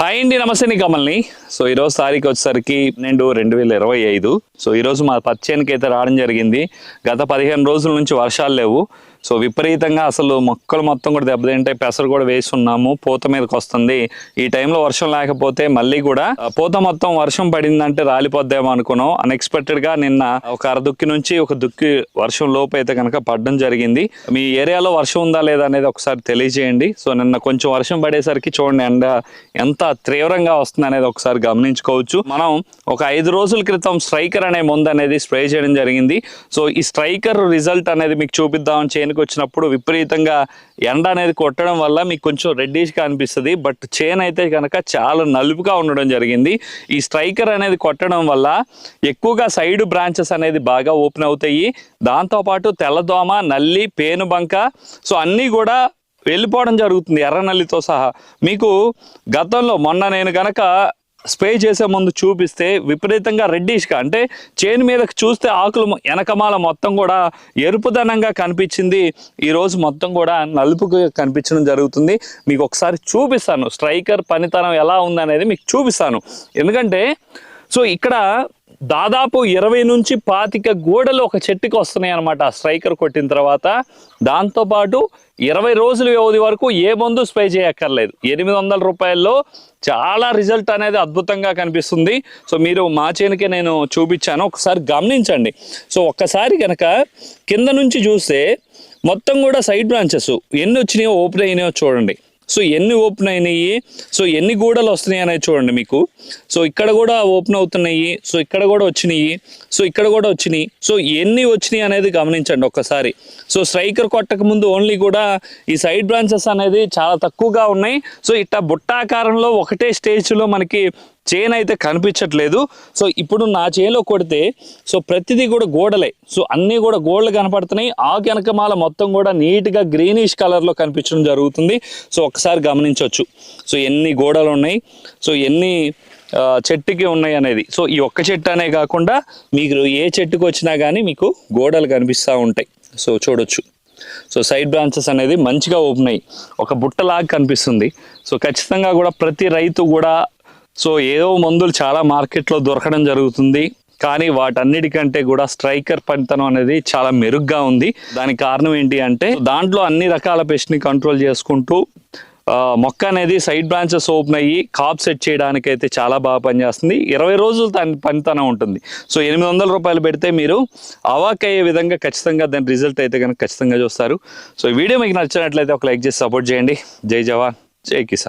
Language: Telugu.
హాయ్ అండి నమస్తే నీ కమల్ని. సో ఈరోజు తారీఖు వచ్చేసరికి పన్నెండు రెండు వేల ఇరవై ఐదు. సో ఈరోజు మా పచ్చేనికి అయితే రావడం జరిగింది. గత పదిహేను రోజుల నుంచి వర్షాలు లేవు. సో విపరీతంగా అసలు మొక్కలు మొత్తం కూడా దెబ్బతింటాయి పెసరు కూడా వేసి ఉన్నాము పూత మీదకి వస్తుంది. ఈ టైంలో వర్షం లేకపోతే మళ్ళీ కూడా పూత మొత్తం వర్షం పడిందంటే రాలిపోద్దేమో అనుకున్నాం. అన్ఎక్స్పెక్టెడ్గా నిన్న ఒక అర దుక్కి నుంచి ఒక దుక్కి వర్షం లోపు అయితే కనుక పడడం జరిగింది. మీ ఏరియాలో వర్షం ఉందా లేదా అనేది ఒకసారి తెలియజేయండి. సో నిన్న కొంచెం వర్షం పడేసరికి చూడండి ఎండ ఎంత తీవ్రంగా వస్తుంది అనేది ఒకసారి గమనించుకోవచ్చు. మనం ఒక ఐదు రోజుల క్రితం స్ట్రైకర్ అనే మందు అనేది స్ప్రే చేయడం జరిగింది. సో ఈ స్ట్రైకర్ రిజల్ట్ అనేది మీకు చూపిద్దామని చేనుకు వచ్చినప్పుడు విపరీతంగా ఎండ అనేది కొట్టడం వల్ల మీకు కొంచెం రెడ్డిష్గా అనిపిస్తుంది. బట్ చేను అయితే కనుక చాలా నలుపుగా ఉండడం జరిగింది. ఈ స్ట్రైకర్ అనేది కొట్టడం వల్ల ఎక్కువగా సైడ్ బ్రాంచెస్ అనేది బాగా ఓపెన్ అవుతాయి. దాంతోపాటు తెల్లదోమ నల్లి పేనుబంక సో అన్నీ కూడా వెళ్ళిపోవడం జరుగుతుంది ఎర్ర నల్లితో సహా. మీకు గతంలో మొన్న నేను గనక స్ప్రే చేసే ముందు చూపిస్తే విపరీతంగా రెడ్డిష్గా అంటే చేను మీదకి చూస్తే ఆకులు వెనకమాల మొత్తం కూడా ఎరుపుదనంగా కనిపించింది. ఈరోజు మొత్తం కూడా నలుపుగా కనిపించడం జరుగుతుంది. మీకు ఒకసారి చూపిస్తాను. స్ట్రైకర్ పనితనం ఎలా ఉందనేది మీకు చూపిస్తాను. ఎందుకంటే సో ఇక్కడ దాదాపు ఇరవై నుంచి పాతిక గోడలు ఒక చెట్టుకి వస్తున్నాయి అనమాట స్ట్రైకర్ కొట్టిన తర్వాత దాంతోపాటు ఇరవై రోజుల వ్యవధి వరకు ఏ మందు స్ప్రే చేయక్కర్లేదు. ఎనిమిది వందల రూపాయల్లో చాలా రిజల్ట్ అనేది అద్భుతంగా కనిపిస్తుంది. సో మీరు మా చేనుకే నేను చూపించాను. ఒకసారి గమనించండి. సో ఒక్కసారి కనుక కింద నుంచి చూస్తే మొత్తం కూడా సైడ్ బ్రాంచెస్ ఎన్ని వచ్చినాయో ఓపెన్ అయినాయో చూడండి. సో ఎన్ని ఓపెన్ అయినాయి? సో ఎన్ని గూడలు వస్తున్నాయి అనేది చూడండి మీకు. సో ఇక్కడ కూడా ఓపెన్ అవుతున్నాయి. సో ఇక్కడ కూడా వచ్చినాయి. సో ఇక్కడ కూడా వచ్చినాయి. సో ఎన్ని వచ్చినాయి అనేది గమనించండి ఒక్కసారి. సో స్ట్రైకర్ కొట్టక ముందు ఓన్లీ కూడా ఈ సైడ్ బ్రాంచెస్ అనేది చాలా తక్కువగా ఉన్నాయి. సో ఇట్ట బుట్టాకారంలో ఒకటే స్టేజ్లో మనకి చైన్ అయితే కనిపించట్లేదు. సో ఇప్పుడు నా చేలో కొడితే సో ప్రతిదీ కూడా గోడలే. సో అన్నీ కూడా గోడలు కనపడుతున్నాయి. ఆ వెనకమాల మొత్తం కూడా నీట్గా గ్రీనిష్ కలర్లో కనిపించడం జరుగుతుంది. సో ఒకసారి గమనించవచ్చు. సో ఎన్ని గోడలు ఉన్నాయి. సో ఎన్ని చెట్టుకి ఉన్నాయి అనేది. సో ఈ ఒక్క చెట్టు అనే కాకుండా మీకు ఏ చెట్టుకు వచ్చినా కానీ మీకు గోడలు కనిపిస్తూ ఉంటాయి. సో చూడొచ్చు. సో సైడ్ బ్రాంచెస్ అనేది మంచిగా ఓపెన్ అయ్యి ఒక బుట్టలాగా కనిపిస్తుంది. సో ఖచ్చితంగా కూడా ప్రతి రైతు కూడా సో ఏదో మందులు చాలా మార్కెట్లో దొరకడం జరుగుతుంది. కానీ వాటన్నిటికంటే కూడా స్ట్రైకర్ పనితనం అనేది చాలా మెరుగ్గా ఉంది. దానికి కారణం ఏంటి అంటే దాంట్లో అన్ని రకాల పెస్ట్ని కంట్రోల్ చేసుకుంటూ మొక్క అనేది సైడ్ బ్రాంచెస్ ఓపెన్ అయ్యి కాప్ సెట్ చేయడానికి అయితే చాలా బాగా పనిచేస్తుంది. ఇరవై రోజులు దాని పనితనం ఉంటుంది. సో ఎనిమిది వందల రూపాయలు పెడితే మీరు అవాక్ అయ్యే విధంగా ఖచ్చితంగా దాని రిజల్ట్ అయితే కనుక ఖచ్చితంగా చూస్తారు. సో ఈ వీడియో మీకు నచ్చినట్లయితే ఒక లైక్ చేసి సపోర్ట్ చేయండి. జై జవాన్ జై కిసాన్.